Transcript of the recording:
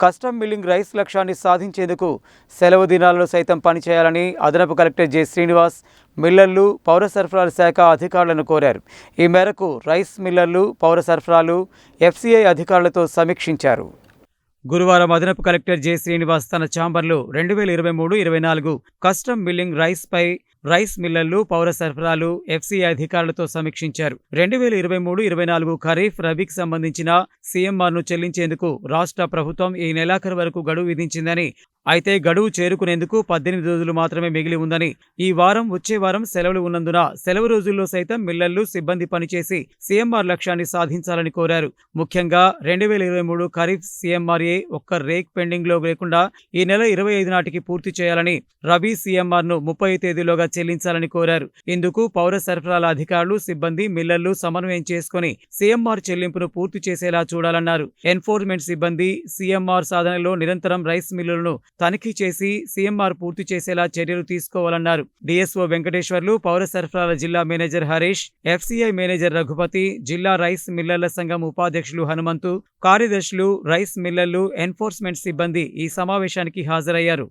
Custom milling rice లక్ష్యాన్ని సాధించేందుకు సెలవు దినాల్లో సైతం పనిచేయాలని అదనపు కలెక్టర్ జె శ్రీనివాస్ మిల్లర్లు పౌర సరఫరాల శాఖ అధికారులను కోరారు. ఈ మేరకు రైస్ మిల్లర్లు పౌర సరఫరాలు ఎఫ్సిఐ అధికారులతో సమీక్షించారు. గురువారం అదనపు కలెక్టర్ జె శ్రీనివాస్ తన ఛాంబర్లో రెండు వేల ఇరవై మూడు ఇరవై నాలుగు కస్టమ్ మిల్లింగ్ రైస్పై రైస్ మిల్లర్లు పౌర సరఫరాలు ఎఫ్సీఐ అధికారులతో సమీక్షించారు. రెండు వేల ఇరవై మూడు ఇరవై నాలుగు ఖరీఫ్ రబీకి సంబంధించిన సీఎంఆర్ను చెల్లించేందుకు రాష్ట్ర ప్రభుత్వం ఈ నెలాఖరు వరకు గడువు విధించిందని అయితే గడువు చేరుకునేందుకు పద్దెనిమిది రోజులు మాత్రమే మిగిలి ఉందని. ఈ వారం వచ్చే వారం సెలవులు ఉన్నందున సెలవు రోజుల్లో సైతం మిల్లర్లు సిబ్బంది పనిచేసి సీఎంఆర్ లక్ష్యాన్ని సాధించాలని కోరారు. ముఖ్యంగా రెండు వేల ఇరవై మూడు ఖరీఫ్ సీఎంఆర్ఏ ఒక్క రేక్ పెండింగ్లో లేకుండా ఈ నెల ఇరవై ఐదు నాటికి పూర్తి చేయాలని రబీ సీఎంఆర్ను ముప్పై తేదీలోగా చెల్లించాలని కోరారు. ఇందుకు పౌర సరఫరాల అధికారులు సిబ్బంది మిల్లర్లు సమన్వయం చేసుకుని సీఎంఆర్ చెల్లింపును పూర్తి చేసేలా చూడాలన్నారు. ఎన్ఫోర్స్మెంట్ సిబ్బంది సీఎంఆర్ సాధనలో నిరంతరం రైస్ మిల్లులను తనిఖీ చేసి సీఎంఆర్ పూర్తి చేసేలా చర్యలు తీసుకోవాలన్నారు. డిఎస్ఓ వెంకటేశ్వర్లు పౌర సరఫరాల జిల్లా manager Harish FCI manager Raghupathi జిల్లా రైస్ మిల్లర్ల సంఘం ఉపాధ్యక్షులు హనుమంతు కార్యదర్శులు రైస్ మిల్లర్లు ఎన్ఫోర్స్మెంట్ సిబ్బంది ఈ సమావేశానికి హాజరయ్యారు.